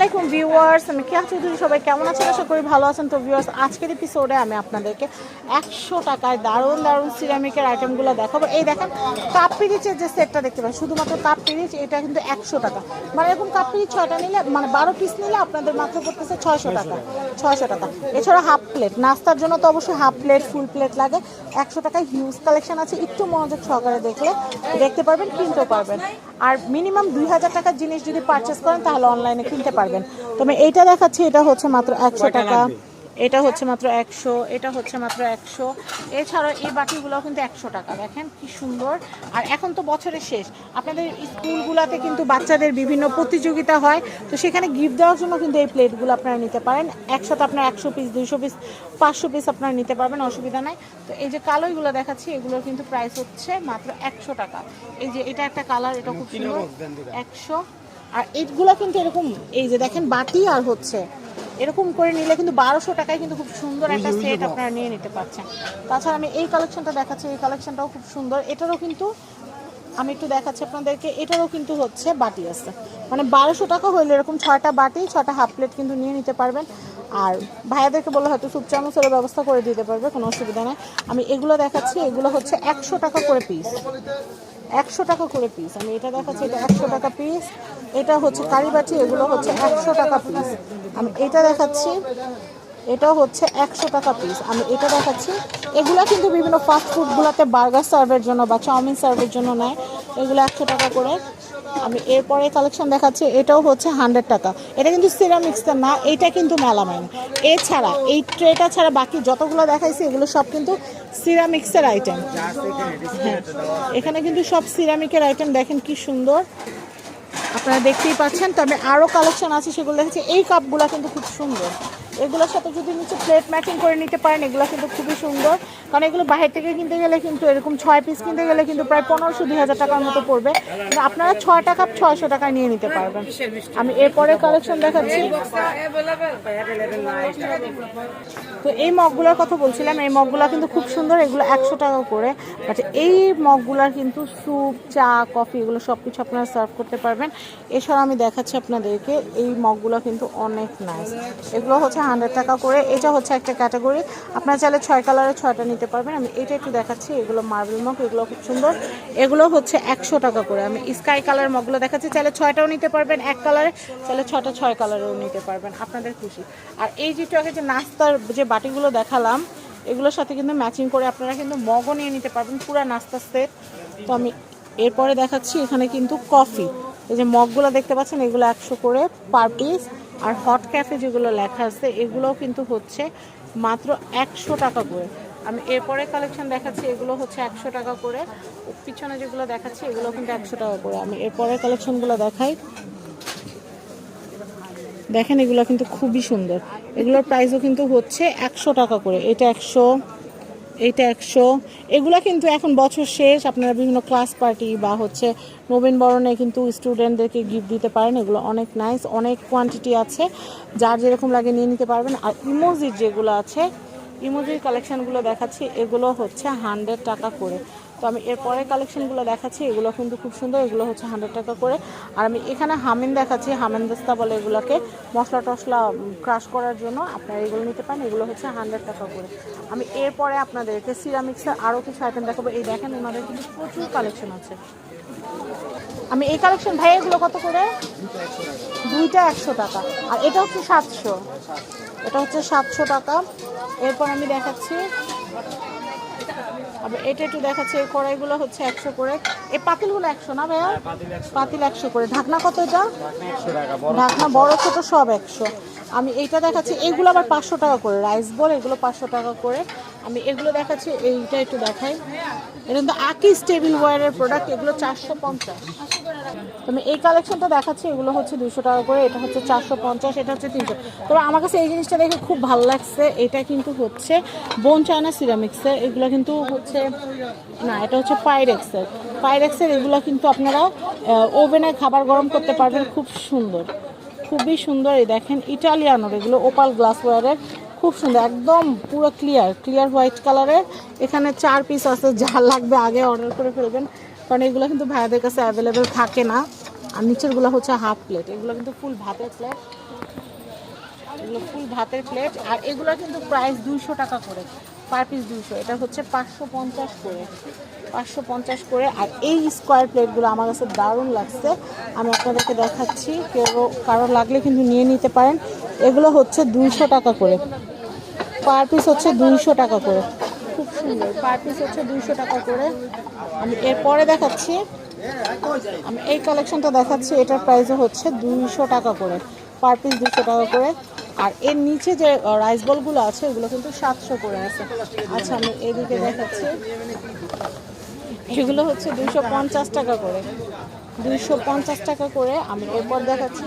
আলাইকুম ভিউয়ার্স আমি কেয়া চৌধুরী সবাই কেমন আছেন? আশা করি ভালো আছেন। তো ভিউয়ার্স আজকের এপিসোডে আমি আপনাদেরকে একশো টাকায় দারুণ দারুণ সিরামিকের আইটেমগুলো দেখাবো। এই দেখেন কাপ পিরিচের যে সেটটা দেখতে পাচ্ছেন শুধুমাত্র কাপ পিরিচ এটা কিন্তু একশো টাকা। মানে এরকম কাপ পিরিচ ছয়টা নিলে মানে বারো পিস নিলে আপনাদের মাত্র পড়তেছে ছয়শো টাকা। ছয়শো টাকা। এছাড়া হাফ প্লেট নাস্তার জন্য তো অবশ্যই হাফ প্লেট ফুল প্লেট লাগে। একশো টাকায় হিউজ কালেকশন আছে। একটু মনোযোগ সহকারে দেখলে দেখতে পারবেন কিনতেও পারবেন। আর মিনিমাম দুই হাজার টাকার জিনিস যদি পারচেস করেন তাহলে অনলাইনে কিনতে পারবেন। তবে এইটা দেখাচ্ছি এটা হচ্ছে মাত্র একশো টাকা। এটা হচ্ছে মাত্র একশো এটা হচ্ছে মাত্র একশো। এছাড়াও এই বাটিগুলো কিন্তু একশো টাকা দেখেন কি সুন্দর। আর এখন তো বছরের শেষ। আপনাদের স্কুলগুলোতে কিন্তু বাচ্চাদের বিভিন্ন প্রতিযোগিতা হয় তো সেখানে গিফট দেওয়ার জন্য কিন্তু এই প্লেটগুলো আপনারা নিতে পারেন। একসাথে আপনার একশো পিস দুইশো পিস পাঁচশো পিস আপনারা নিতে পারবেন অসুবিধা নাই। তো এই যে কালোইগুলো দেখাচ্ছি এগুলোর কিন্তু প্রাইস হচ্ছে মাত্র একশো টাকা। এই যে এটা একটা কালার এটা খুব সুন্দর। একশো। আর এইগুলো কিন্তু এরকম এই যে দেখেন বাটি আর হচ্ছে এরকম করে নিলে কিন্তু বারোশো টাকায় কিন্তু খুব সুন্দর একটা সেট আপনারা নিয়ে নিতে পারছেন। তাছাড়া আমি এই কালেকশনটা দেখাচ্ছি এই কালেকশনটাও খুব সুন্দর। এটারও কিন্তু আমি একটু দেখাচ্ছি আপনাদেরকে এটারও কিন্তু হচ্ছে বাটি আছে। মানে বারোশো টাকা হইলে এরকম ছয়টা বাটি ছয়টা হাফ প্লেট কিন্তু নিয়ে নিতে পারবেন। আর ভাইয়াদেরকে বলে হয়তো সুপ চামচের ব্যবস্থা করে দিতে পারবে কোনো অসুবিধা নেই। আমি এগুলো দেখাচ্ছি এগুলো হচ্ছে একশো টাকা করে পিস একশো টাকা করে পিস আমি এটা দেখাচ্ছি, এটা একশো টাকা পিস এটা হচ্ছে কারিবাটি, এগুলো হচ্ছে একশো টাকা পিস আমি এটা দেখাচ্ছি, এটা হচ্ছে একশো টাকা পিস আমি এটা দেখাচ্ছি। এগুলো কিন্তু বিভিন্ন ফাস্ট ফুডগুলোতে বার্গার সার্ভের জন্য বা চাউমিন সার্ভের জন্য নেয়। এগুলো একশো টাকা করে। আমি এরপরে কালেকশন দেখাচ্ছি, এটাও হচ্ছে হান্ড্রেড টাকা। এটা কিন্তু সিরামিক্সের না, এটা কিন্তু মেলামাইন এছাড়া এই ট্রেটা ছাড়া বাকি যতগুলো দেখাইছি, এগুলো সব কিন্তু সিরামিক্সের আইটেম হ্যাঁ এখানে কিন্তু সব সিরামিকের আইটেম দেখেন কি সুন্দর। আপনারা দেখতেই পাচ্ছেন, তবে আরও কালেকশন আছে, সেগুলো দেখেছি এই কাপগুলো কিন্তু খুব সুন্দর। এগুলোর সাথে যদি নিচে প্লেট ম্যাচিং করে নিতে পারেন, এগুলো কিন্তু খুবই সুন্দর। কারণ এগুলো বাইরে থেকে কিনতে গেলে কিন্তু এরকম ছয় পিস কিনতে গেলে কিন্তু প্রায় পনেরোশো, দুই হাজার টাকার মতো পড়বে। আপনারা ছয়টা টাকা, ছয়শো টাকায় নিয়ে নিতে পারবেন। আমি এরপরে কালেকশন দেখাচ্ছি। তো এই মগগুলোর কথা বলছিলাম, এই মগগুলো কিন্তু খুব সুন্দর, এগুলো একশো টাকা করে। বাট এই মগগুলার কিন্তু স্যুপ চা কফি এগুলো সব কিছু আপনারা সার্ভ করতে পারবেন। এছাড়া আমি দেখাচ্ছি আপনাদেরকে, এই মগগুলো কিন্তু অনেক নাইস এগুলো হচ্ছে হান্ড্রেড টাকা করে, এটা হচ্ছে একটা ক্যাটাগরি আপনারা চাইলে ছয় কালারের ছয়টা নিতে পারবেন। আমি এটা একটু দেখাচ্ছি, এগুলো মার্বেল মগ এগুলো খুব সুন্দর। এগুলো হচ্ছে একশো টাকা করে। আমি স্কাই কালার মগগুলো দেখাচ্ছি, চাইলে ছয়টাও নিতে পারবেন এক কালারে চাইলে ছটা ছয় কালারেও নিতে পারবেন, আপনাদের খুশি। আর এই যে আগে যে নাস্তার যে বাটিগুলো দেখালাম, এগুলোর সাথে কিন্তু ম্যাচিং করে আপনারা কিন্তু মগও নিয়ে নিতে পারবেন, পুরো নাস্তার সেট তো আমি এরপরে দেখাচ্ছি, এখানে কিন্তু কফি এই যে মগগুলো দেখতে পাচ্ছেন, এগুলো একশো করে পার পিস আর হট ক্যাফে যেগুলো লেখা আছে, এগুলোও কিন্তু হচ্ছে মাত্র একশো টাকা করে। আমি এরপরে কালেকশন দেখাচ্ছি, এগুলো হচ্ছে একশো টাকা করে। পিছনে যেগুলো দেখাচ্ছি, এগুলো কিন্তু একশো টাকা করে। আমি এরপরে কালেকশনগুলো দেখাই। দেখেন এগুলো কিন্তু খুবই সুন্দর। এগুলোর প্রাইসও কিন্তু হচ্ছে একশো টাকা করে। এটা একশো এইটা একশো। এগুলো কিন্তু এখন বছর শেষ, আপনারা বিভিন্ন ক্লাস পার্টি বা হচ্ছে নবীন বরণে কিন্তু স্টুডেন্টদেরকে গিফট দিতে পারেন, এগুলো অনেক নাইস অনেক কোয়ান্টিটি আছে। যার যেরকম লাগে নিয়ে নিতে পারবেন। আর ইমোজির যেগুলো আছে ইমোজির কালেকশানগুলো দেখাচ্ছি, এগুলো হচ্ছে হান্ড্রেড টাকা করে। তো আমি এরপরে কালেকশনগুলো দেখাচ্ছি, এগুলো কিন্তু খুব সুন্দর, এগুলো হচ্ছে হান্ড্রেড টাকা করে। আর আমি এখানে হামিন দেখাচ্ছি হামেন দস্তা বলে এগুলোকে মশলা টশলা ক্রাশ করার জন্য আপনারা এগুলো নিতে পারেন, এগুলো হচ্ছে হান্ড্রেড টাকা করে। আমি এরপরে আপনাদেরকে সিরামিক্সের আরও কিছু আইটেম দেখাবো। এই দেখেন ওনাদের কিন্তু প্রচুর কালেকশন আছে। আমি এই কালেকশন ভাই, এগুলো কত করে? দুইটা একশো টাকা। আর এটা হচ্ছে সাতশো। এটা হচ্ছে সাতশো টাকা। এরপর আমি দেখাচ্ছি এটা একটু দেখাচ্ছে এই কড়াইগুলো হচ্ছে একশো করে। এই পাতিলগুলো একশো না ভাইয়া? পাতিল একশো করে। ঢাকনা কত এটা? ঢাকনা বড় ছোট সব একশো। আমি এইটা দেখাচ্ছি এইগুলো আবার পাঁচশো টাকা করে। রাইস বল এগুলো পাঁচশো টাকা করে। আমি এগুলো দেখাচ্ছি এইটা একটু দেখাই। এটা কিন্তু আকিস টেবিল ওয়ারের প্রোডাক্ট এগুলো চারশো পঞ্চাশ। আমি এই কালেকশনটা দেখাচ্ছি, এগুলো হচ্ছে দুশো টাকা করে, এটা হচ্ছে চারশো পঞ্চাশ, এটা হচ্ছে তিনশো। তবে আমার কাছে এই জিনিসটা দেখে খুব ভালো লাগছে, এটা কিন্তু হচ্ছে বোন চায়না সিরামিক্সের এগুলো কিন্তু হচ্ছে, না, এটা হচ্ছে পাইরেক্সের পাইরেক্সের এগুলো কিন্তু আপনারা ওভেনে খাবার গরম করতে পারবেন, খুব সুন্দর। খুবই সুন্দর, এই দেখেন ইটালিয়ানোর এগুলো ওপাল গ্লাসওয়ারের খুব সুন্দর, একদম পুরো ক্লিয়ার ক্লিয়ার হোয়াইট কালারের এখানে চার পিস আছে, যা লাগবে আগে অর্ডার করে ফেলবেন। কারণ এগুলো কিন্তু ভাইয়াদের কাছে অ্যাভেলেবেল থাকে না। আর নিচেরগুলো হচ্ছে হাফ প্লেট এগুলো কিন্তু ফুল ভাতের প্লেট এগুলো ফুল ভাতের প্লেট আর এগুলো কিন্তু প্রাইস দুইশো টাকা করে। পার পিস দুইশো। এটা হচ্ছে পাঁচশো পঞ্চাশ করে। পাঁচশো পঞ্চাশ করে। আর এই স্কোয়ার প্লেটগুলো আমার কাছে দারুণ লাগছে। আমি আপনাদেরকে দেখাচ্ছি। কেউ কারও লাগলে কিন্তু নিয়ে নিতে পারেন। এগুলো হচ্ছে দুইশো টাকা করে। পার পিস হচ্ছে দুইশো টাকা করে। সুন্দর পার পিস হচ্ছে দুইশো টাকা করে। আমি এরপরে দেখাচ্ছি। আমি এই কালেকশনটা দেখাচ্ছি, এটার প্রাইসও হচ্ছে দুইশো টাকা করে। পার পিস দুশো টাকা করে। আর এর নিচে যে রাইস বলগুলো আছে, ওগুলো কিন্তু সাতশো করে আছে। আচ্ছা আমি এদিকে দেখাচ্ছি। এগুলো হচ্ছে দুইশো পঞ্চাশ টাকা করে। দুইশো পঞ্চাশ টাকা করে আমি এরপর দেখাচ্ছি।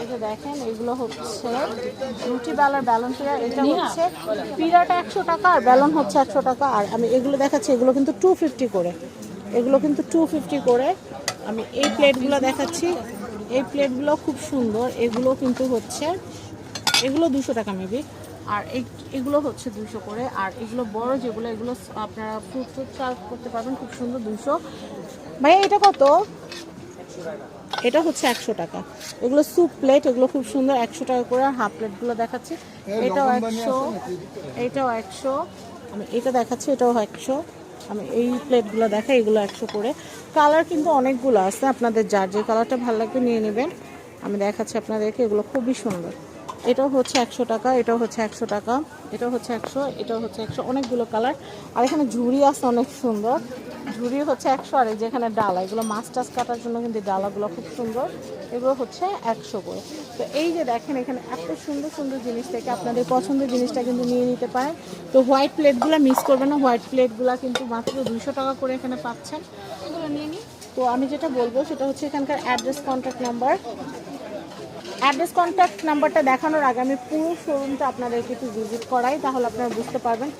এই দেখেন এগুলো হচ্ছে রুটি বেলার ব্যালন পিড়া। এটা হচ্ছে পিড়াটা একশো টাকা আর ব্যালন হচ্ছে একশো টাকা। আর আমি এগুলো দেখাচ্ছি এগুলো কিন্তু টু ফিফটি করে। এগুলো কিন্তু টু ফিফটি করে। আমি এই প্লেটগুলো দেখাচ্ছি। এই প্লেটগুলো খুব সুন্দর। এগুলো কিন্তু হচ্ছে এগুলো দুশো টাকা মেবি। আর এই এগুলো হচ্ছে দুশো করে। আর এগুলো বড় যেগুলো এগুলো আপনারা ফ্রুট ফ্রুট সার্ভ করতে পারবেন খুব সুন্দর দুশো ভাইয়া এটা কত? এটা হচ্ছে একশো টাকা। এগুলো স্যুপ প্লেট এগুলো খুব সুন্দর একশো টাকা করে আর হাফ প্লেটগুলো দেখাচ্ছি। এটাও একশো এটাও একশো। আমি এটা দেখাচ্ছি এটাও একশো। আমি এই প্লেটগুলো দেখাই এগুলো একশো করে। কালার কিন্তু অনেকগুলো আছে আপনাদের যার যে কালারটা ভালো লাগবে নিয়ে নেবেন। আমি দেখাচ্ছি আপনাদেরকে এগুলো খুবই সুন্দর। এটাও হচ্ছে একশো টাকা এটাও হচ্ছে একশো টাকা এটাও হচ্ছে একশো এটাও হচ্ছে একশো অনেকগুলো কালার। আর এখানে ঝুড়ি আছে অনেক সুন্দর। ঝুড়ি হচ্ছে একশো আর এই যেখানে ডালা এগুলো মাছ টাছ কাটার জন্য কিন্তু ডালাগুলো খুব সুন্দর। এগুলো হচ্ছে একশো করে। তো এই যে দেখেন এখানে এত সুন্দর সুন্দর জিনিস থেকে আপনাদের পছন্দের জিনিসটা কিন্তু নিয়ে নিতে পারেন। তো হোয়াইট প্লেটগুলো মিস করবেন না হোয়াইট প্লেটগুলো কিন্তু মাত্র দুশো টাকা করে এখানে পাচ্ছেন। এগুলো নিয়ে নিই তো আমি যেটা বলব সেটা হচ্ছে এখানকার address contact number. Address contact নাম্বারটা দেখানোর আগে আমি পুরো শোরুমটা আপনাদেরকে একটু ভিজিট করাই, তাহলে আপনারা বুঝতে পারবেন।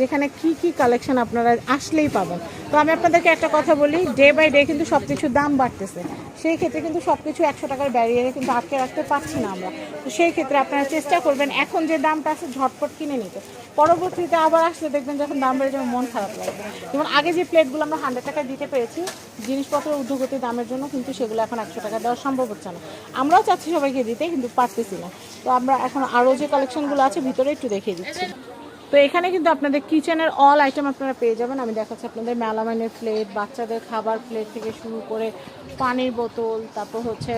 যেখানে কি কি কালেকশন আপনারা আসলেই পাবেন। তো আমি আপনাদেরকে একটা কথা বলি ডে বাই ডে কিন্তু সব কিছুর দাম বাড়তেছে। সেই ক্ষেত্রে কিন্তু সব কিছু একশো টাকার ব্যারিয়ারে কিন্তু আটকে রাখতে পারছি না আমরা। তো সেই ক্ষেত্রে আপনারা চেষ্টা করবেন এখন যে দামটা আছে ঝটপট কিনে নিতে। পরবর্তীতে আবার আসলে দেখবেন যখন দাম বেড়ে যাবে মন খারাপ লাগবে। যেমন আগে যে প্লেটগুলো আমরা হান্ড্রেড টাকা দিতে পেরেছি জিনিসপত্রের ঊর্ধ্বগতি দামের জন্য কিন্তু সেগুলো এখন একশো টাকা দেওয়া সম্ভব হচ্ছে না। আমরাও চাচ্ছি সবাইকে দিতে, কিন্তু পারতেছি না। তো আমরা এখন আরও যে কালেকশনগুলো আছে, ভিতরে একটু দেখিয়ে দিচ্ছি। তো এখানে কিন্তু আপনাদের কিচেনের অল আইটেম আপনারা পেয়ে যাবেন। আমি দেখাচ্ছি আপনাদের মেলামাইনের প্লেট বাচ্চাদের খাবার প্লেট থেকে শুরু করে পানির বোতল তারপর হচ্ছে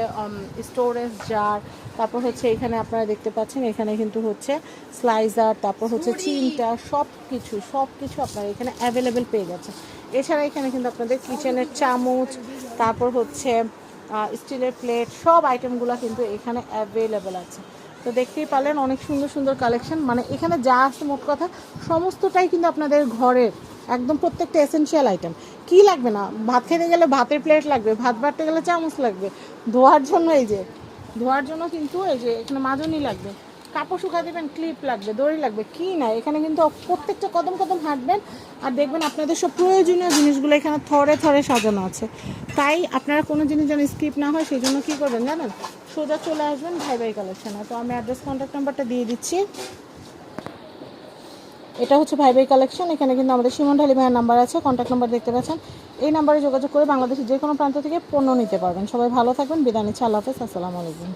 স্টোরেজ জার তারপর হচ্ছে এখানে আপনারা দেখতে পাচ্ছেন এখানে কিন্তু হচ্ছে স্লাইজার তারপর হচ্ছে চিমটা সব কিছু সব কিছু আপনারা এখানে অ্যাভেলেবেল পেয়ে যাচ্ছেন। এছাড়া এখানে কিন্তু আপনাদের কিচেনের চামচ তারপর হচ্ছে স্টিলের প্লেট সব আইটেমগুলো কিন্তু এখানে অ্যাভেলেবেল আছে। তো দেখতেই পারলেন অনেক সুন্দর সুন্দর কালেকশন মানে এখানে যা আছে মোট কথা, সমস্তটাই কিন্তু আপনাদের ঘরের একদম প্রত্যেকটা এসেনশিয়াল আইটেম কি লাগবে না? ভাত খেতে গেলে ভাতের প্লেট লাগবে, ভাত বাড়তে গেলে চামচ লাগবে। ধোয়ার জন্য এই যে, ধোয়ার জন্য কিন্তু এই যে এখানে মাজনই লাগবে। কাপড় শুকা দেবেন ক্লিপ লাগবে, দড়ি লাগবে, কি না? এখানে কিন্তু প্রত্যেকটা কদম কদম হাঁটবেন আর দেখবেন আপনাদের সব প্রয়োজনীয় জিনিসগুলো এখানে থরে থরে সাজানো আছে। তাই আপনারা কোনো জিনিস যেন স্কিপ না হয়, সেই জন্য কী করবেন জানেন? সোজা চলে আসবেন ভাই ভাই কালেকশনে তো আমি অ্যাড্রেস কন্ট্যাক্ট নাম্বারটা দিয়ে দিচ্ছি। এটা হচ্ছে ভাই ভাই কালেকশন এখানে কিন্তু আমাদের সুমন ঢালি ভাইয়ের নাম্বার আছে কন্ট্যাক্ট নাম্বার দেখতে পাচ্ছেন। এই নাম্বারে যোগাযোগ করে বাংলাদেশের যে কোনো প্রান্ত থেকে পণ্য নিতে পারবেন। সবাই ভালো থাকবেন, বিদায় নিচ্ছি, আল্লাহ হাফেজ, আসসালামু আলাইকুম।